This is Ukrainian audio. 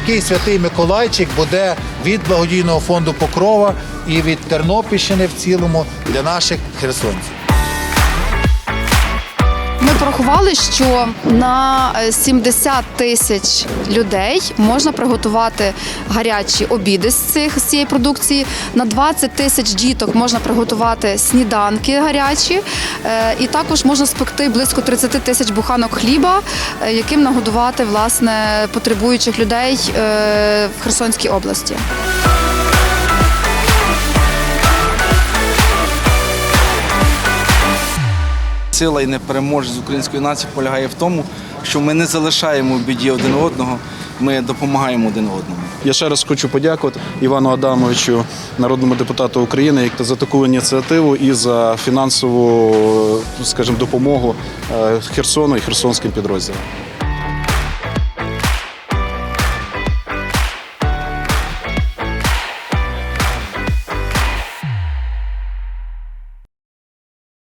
такий святий Миколайчик буде від благодійного фонду Покрова і від Тернопільщини в цілому для наших херсонців. Порахували, що на е, 70 тисяч людей можна приготувати гарячі обіди з цих з цієї продукції. На 20 тисяч діток можна приготувати сніданки гарячі, Е, і також можна спекти близько 30 тисяч буханок хліба, е, яким нагодувати власне потребуючих людей е, в Херсонській області. Сила і непереможність української нації полягає в тому, що ми не залишаємо в біді один одного, ми допомагаємо один одному. Я ще раз хочу подякувати Івану Адамовичу, народному депутату України, як за таку ініціативу і за фінансову, скажімо, допомогу е, Херсону і херсонським підрозділам.